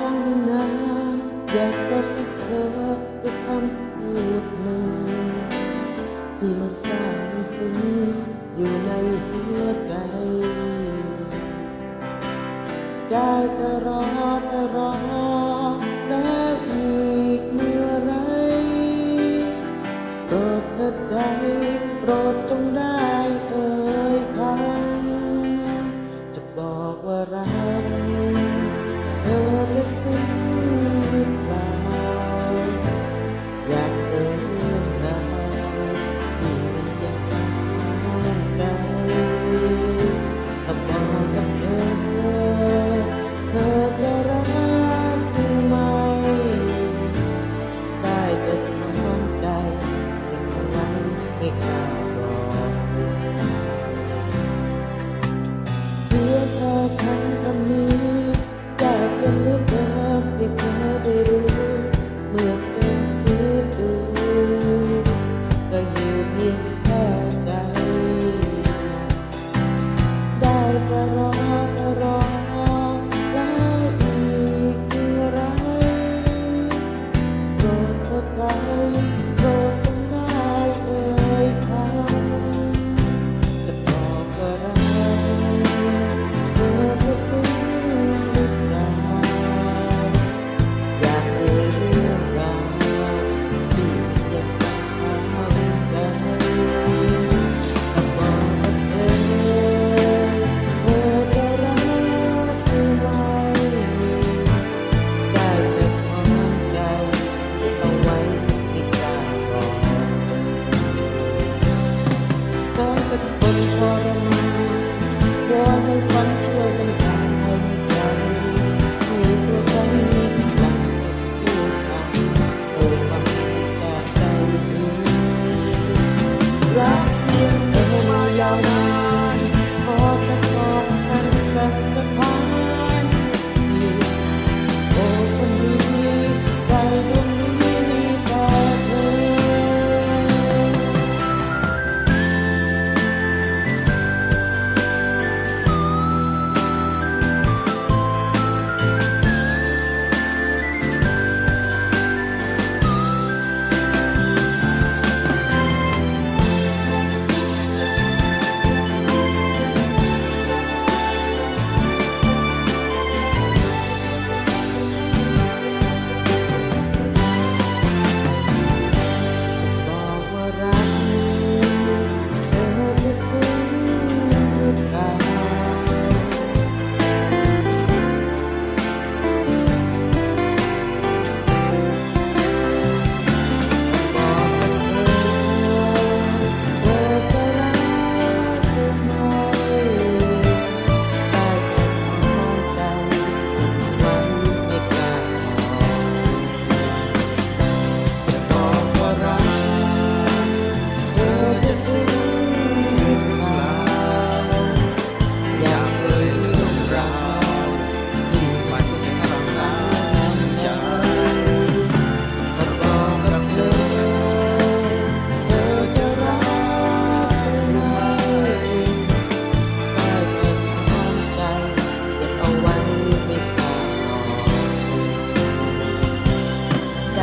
ฟังนะอยากได้สักเธอด้วยคำพูดหนึ่งที่มันสร้างสิ่งอยู่ในหัวใจ ได้แต่รอแต่รอ えっと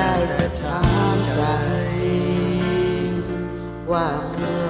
ได้แต่ถามใจว่าเมื่